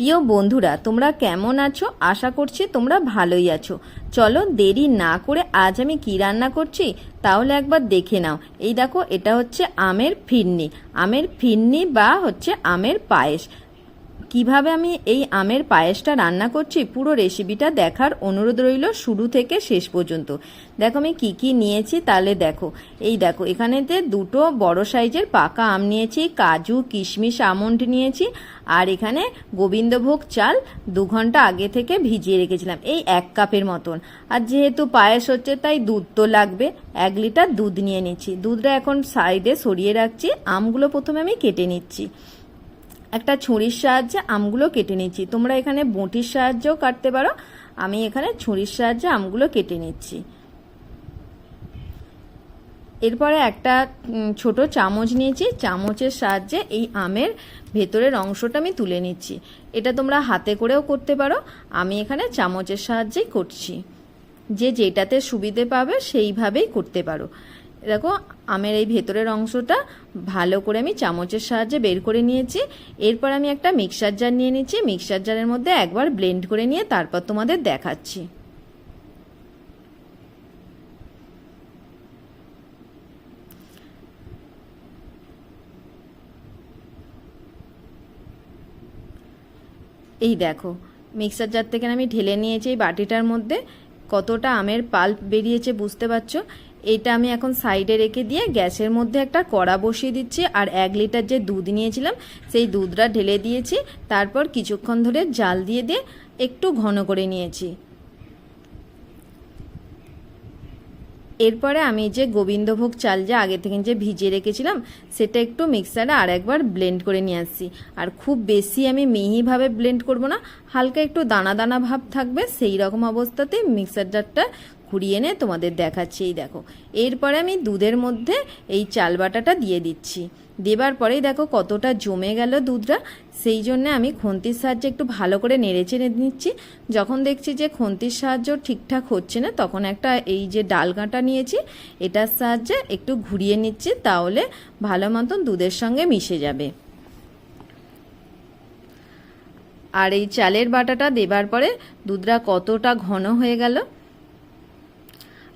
প্রিয় বন্ধুরা, তোমরা কেমন আছো? আশা করছি তোমরা ভালোই আছো। চলো দেরি না করে আজ আমি কি রান্না করছি, তাহলে একবার দেখে নাও। এই দেখো, এটা হচ্ছে আমের ফিরনি। আমের ফিরনি বা হচ্ছে আমের পায়েস। কীভাবে আমি এই আমের পায়েসটা রান্না করছি, পুরো রেসিপিটা দেখার অনুরোধ রইল শুরু থেকে শেষ পর্যন্ত। দেখো আমি কি কি নিয়েছি তাহলে দেখো। এই দেখো, এখানেতে দুটো বড় সাইজের পাকা আম নিয়েছি, কাজু, কিশমিশ, আমন্ড নিয়েছি, আর এখানে গোবিন্দভোগ চাল দু ঘণ্টা আগে থেকে ভিজিয়ে রেখেছিলাম, এই এক কাপের মতন। আর যেহেতু পায়েস হচ্ছে তাই দুধ তো লাগবে, এক লিটার দুধ নিয়ে নিচ্ছি। দুধটা এখন সাইডে সরিয়ে রাখছি, আমগুলো প্রথমে আমি কেটে নিচ্ছি। একটা ছুরির সাহায্যে আমগুলো কেটে নিচ্ছি। তোমরা এখানে বঁটির সাহায্যেও কাটতে পারো। আমি এখানে ছুরির সাহায্যে আমগুলো কেটে নিচ্ছি। এরপরে একটা ছোট চামচ নিয়েছি। চামচের সাহায্যে এই আমের ভেতরের অংশটা আমি তুলে নিচ্ছি। এটা তোমরা হাতে করেও করতে পারো। আমি এখানে চামচের সাহায্যেই করছি। যে যেটাতে সুবিধে পাবে সেইভাবেই করতে পারো। দেখো, আমের এই ভেতরের অংশটা ভালো করে আমি চামচের সাহায্যে বের করে নিয়েছি। এরপর আমি একটা মিক্সার জার নিয়ে নিচ্ছি। মিক্সার জারের মধ্যে একবার ব্লেন্ড করে নিয়ে তারপর তোমাদের দেখাচ্ছি। এই দেখো, মিক্সার জার থেকে আমি ঢেলে নিয়েছি এই বাটিটার মধ্যে। কতটা আমের পাল্প বেরিয়েছে বুঝতে পারছ? এটা আমি এখন সাইডে রেখে দিয়ে গ্যাসের মধ্যে একটা কড়া বসিয়ে দিচ্ছি, আর এক লিটার যে দুধ নিয়েছিলাম, সেই দুধটা ঢেলে দিয়েছি। তারপর কিছুক্ষণ ধরে জাল দিয়ে দিয়ে একটু ঘন করে নিয়েছি। এরপরে আমি যে গোবিন্দভোগ চাল যে আগে থেকে যে ভিজিয়ে রেখেছিলাম, সেটা একটু মিক্সারে আর একবার ব্লেন্ড করে নিয়ে আসছি। আর খুব বেশি আমি মিহিভাবে ব্লেন্ড করব না, হালকা একটু দানা দানা ভাব থাকবে, সেই রকম অবস্থাতে মিক্সার জারটা ঘুরিয়ে এনে তোমাদের দেখাচ্ছি, এই দেখো। এরপরে আমি দুধের মধ্যে এই চাল বাটাটা দিয়ে দিচ্ছি। দেবার পরেই দেখো কতটা জমে গেল দুধটা। সেই জন্য আমি খন্তির সাহায্যে একটু ভালো করে নেড়ে চেড়ে নিচ্ছি। যখন দেখছি যে খন্তির সাহায্য ঠিকঠাক হচ্ছে না, তখন একটা এই যে ডাল কাঁটা নিয়েছি, এটার সাহায্যে একটু ঘুরিয়ে নিচ্ছি, তাহলে ভালো মতন দুধের সঙ্গে মিশে যাবে। আর এই চালের বাটাটা দেবার পরে দুধটা কতটা ঘন হয়ে গেল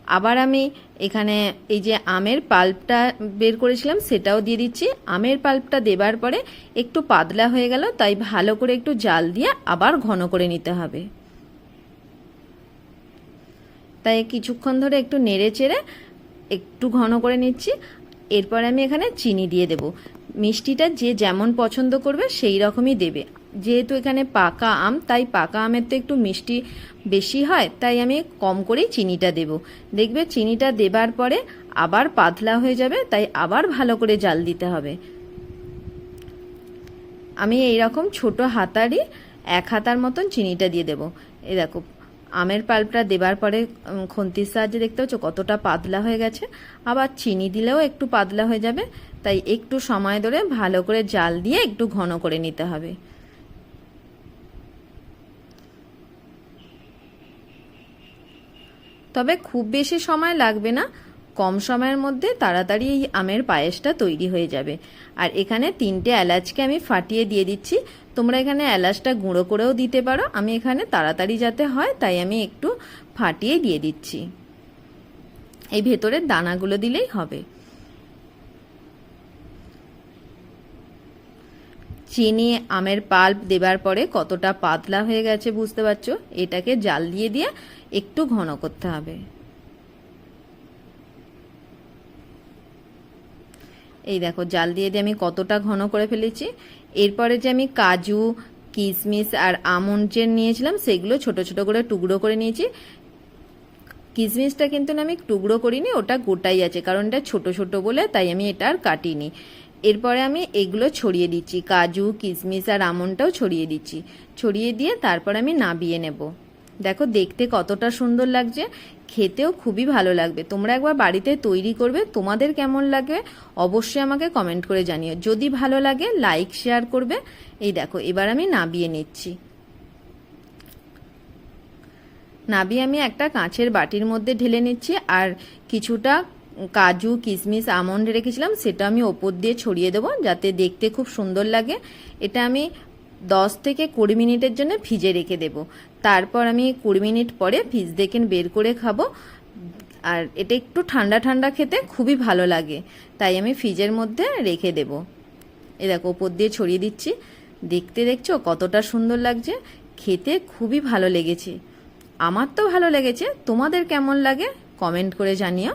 আবার আমি এখানে এই যে আমের পাল্পটা বের করেছিলাম, সেটাও দিয়ে দিচ্ছি। আমের পাল্পটা দেবার পরে একটু পাতলা হয়ে গেল, তাই ভালো করে একটু জাল দিয়ে আবার ঘন করে নিতে হবে। তাই কিছুক্ষণ ধরে একটু নেড়ে চেড়ে একটু ঘন করে নিচ্ছি। এরপর আমি এখানে চিনি দিয়ে দেব। মিষ্টিটা যে যেমন পছন্দ করবে, সেই রকমই দেবে। যেহেতু এখানে পাকা আম, তাই পাকা আমের তো একটু মিষ্টি বেশি হয়, তাই আমি কম করেই চিনিটা দেব। দেখবে চিনিটা দেবার পরে আবার পাতলা হয়ে যাবে, তাই আবার ভালো করে জাল দিতে হবে। আমি এই রকম ছোট হাতারই এক হাতার মতন চিনিটা দিয়ে দেব। এই দেখো, আমের পাল্পটা দেবার পরে খন্তির সাহায্যে দেখতে পাচ্ছ কতটা পাতলা হয়ে গেছে। আবার চিনি দিলেও একটু পাতলা হয়ে যাবে, তাই একটু সময় ধরে ভালো করে জাল দিয়ে একটু ঘন করে নিতে হবে। তবে খুব বেশি সময় লাগবে না। কম সময়ের মধ্যে তাড়াতাড়ি এই আমের পায়েসটা তৈরি হয়ে যাবে। আর এখানে তিনটে এলাচকে আমি ফাটিয়ে দিয়ে দিচ্ছি। তোমরা এখানে এলাচটা গুঁড়ো করেও দিতে পারো। আমি এখানে তাড়াতাড়ি যাতে হয়, তাই আমি একটু ফাটিয়ে দিয়ে দিচ্ছি। এই ভেতরের দানাগুলো দিলেই হবে। চিনি, আমের পাল্প দেবার পরে কতটা পাতলা হয়ে গেছে বুঝতে পারছ? এটাকে জাল দিয়ে দিয়ে একটু ঘন করতে হবে। এই দেখো, জাল দিয়ে দিয়ে আমি কতটা ঘন করে ফেলেছি। এরপরে যে আমি কাজু, কিশমিশ আর আমন্ড যে নিয়েছিলাম, সেগুলো ছোট ছোট করে টুকরো করে নিয়েছি। কিশমিশটা কিন্তু আমি টুকরো করিনি, ওটা গোটাই আছে, কারণ এটা ছোট ছোট বলে, তাই আমি এটা আর কাটিনি। এরপরে আমি এগুলো ছড়িয়ে দিচ্ছি। কাজু কিশমিশ আর আমন্ডটাও ছড়িয়ে দিচ্ছি। ছড়িয়ে দিয়ে তারপর আমি নাবিয়ে নেব। দেখো দেখতে কতটা সুন্দর লাগছে। খেতেও খুবই ভালো লাগবে। তোমরা একবার বাড়িতে তৈরি করবে। তোমাদের কেমন লাগবে অবশ্যই আমাকে কমেন্ট করে জানিও। যদি ভালো লাগে লাইক শেয়ার করবে। এই দেখো, এবার আমি নাবিয়ে নিচ্ছি। নাবিয়ে আমি একটা কাঁচের বাটির মধ্যে ঢেলে নিচ্ছি। আর কিছুটা কাজু কিশমিশ আমন্ড রেখেছিলাম, সেটা আমি ওপর দিয়ে ছড়িয়ে দেবো, যাতে দেখতে খুব সুন্দর লাগে। এটা আমি দশ থেকে কুড়ি মিনিটের জন্য ভিজে রেখে দেব। তারপর আমি কুড়ি মিনিট পরে ফ্রিজ থেকে বের করে খাব। আর এটা একটু ঠান্ডা ঠান্ডা খেতে খুবই ভালো লাগে, তাই আমি ফ্রিজের মধ্যে রেখে দেব। এ দেখো, ওপর দিয়ে ছড়িয়ে দিচ্ছি। দেখতে দেখছ কতটা সুন্দর লাগছে? খেতে খুবই ভালো লেগেছে। আমার তো ভালো লেগেছে। তোমাদের কেমন লাগে কমেন্ট করে জানিও।